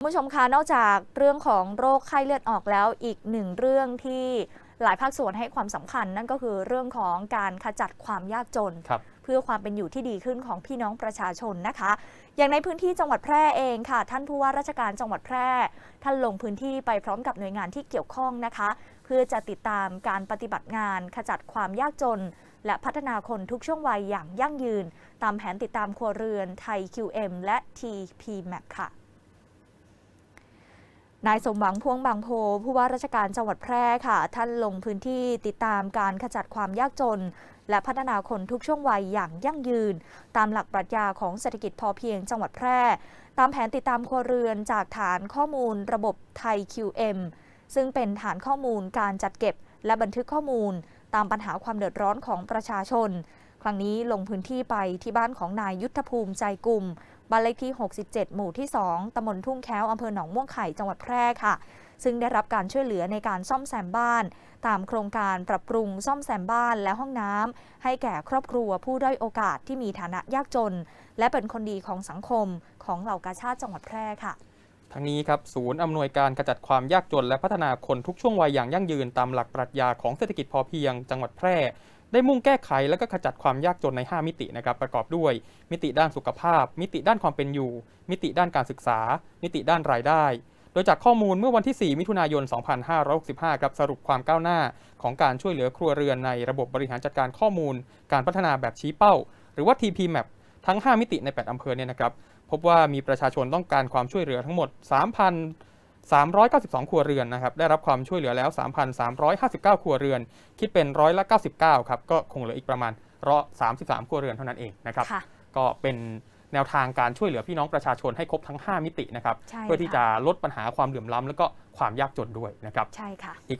คุณผู้ชมคะนอกจากเรื่องของโรคไข้เลือดออกแล้วอีกหนึ่งเรื่องที่หลายภาคส่วนให้ความสำคัญ นั่นก็คือเรื่องของการขจัดความยากจนครับเพื่อความเป็นอยู่ที่ดีขึ้นของพี่น้องประชาชนนะคะ อย่างในพื้นที่จังหวัดแพร่เองค่ะ ท่านผู้ว่าราชการจังหวัดแพร่ ท่านลงพื้นที่ไปพร้อมกับหน่วยงานที่เกี่ยวข้องนะคะ เพื่อจะติดตามการปฏิบัติงาน ขจัดความยากจน และพัฒนาคนทุกช่วงวัยอย่างยั่งยืน ตามแผนติดตามครัวเรือนไทย QM และ TPMAP ค่ะ นายสมหวังพวงบางโพ ผู้ว่าราชการจังหวัดแพร่ค่ะ ท่านลงพื้นที่ติดตามการขจัดความยากจน และพัฒนาคนทุกช่วงวัยอย่างยั่งยืน ตามหลักปรัชญาของเศรษฐกิจพอเพียงจังหวัดแพร่ ตามแผนติดตามครัวเรือนจากฐานข้อมูลระบบไทย QM ซึ่งเป็นฐานข้อมูลการจัดเก็บ และบันทึกข้อมูล ตามปัญหาความเดือดร้อนของประชาชน ครั้งนี้ลงพื้นที่ไปที่บ้านของนายยุทธภูมิใจกลุ่มบ้านเลขที่ 67 หมู่ที่ 2 ตำบลทุ่งแค้ว อำเภอหนองม่วงไข่ จังหวัดแพร่ค่ะ ซึ่งได้รับการช่วยเหลือในการซ่อมแซมบ้าน ตามโครงการปรับปรุงซ่อมแซมบ้านและห้องน้ำให้แก่ครอบครัวผู้ด้อยโอกาสที่มีฐานะยากจน และเป็นคนดีของสังคมของเหล่ากาชาติจังหวัดแพร่ค่ะ ทั้งนี้ครับศูนย์อำนวยการขจัดความยากจน และพัฒนาคนทุกช่วงวัยอย่างยั่งยืนตามหลักปรัชญาของเศรษฐกิจพอเพียง จังหวัดแพร่ ได้มุ่งแก้ไขและก็ขจัดความยากจนใน 5 มิตินะครับประกอบด้วย มิติด้านสุขภาพ มิติด้านความเป็นอยู่ มิติด้านการศึกษา มิติด้านรายได้ โดยจากข้อมูลเมื่อวันที่ 4 มิถุนายน 2565ครับสรุปความก้าวหน้าของการช่วยเหลือครัวเรือนในระบบบริหารจัดการข้อมูล การพัฒนาแบบชี้เป้า หรือว่า TPMAP ทั้ง 5 มิติใน 8 อำเภอเนี่ยนะครับพบว่ามีประชาชนต้องการความช่วยเหลือทั้งหมด 3,392 ครัวเรือนนะครับได้รับความช่วยเหลือแล้ว 3,359 ครัวเรือน คิดเป็นร้อยละ 99 ครับก็คงเหลืออีกประมาณร้อย33 ครัวเรือนเท่านั้นเองนะครับค่ะก็เป็นแนวทางการช่วยเหลือพี่น้องประชาชนให้ครบทั้ง 5 มิตินะครับใช่เพื่อที่ค่ะจะลดปัญหาความเหลื่อมล้ำแล้วก็ความยากจนด้วยนะครับใช่ค่ะอีก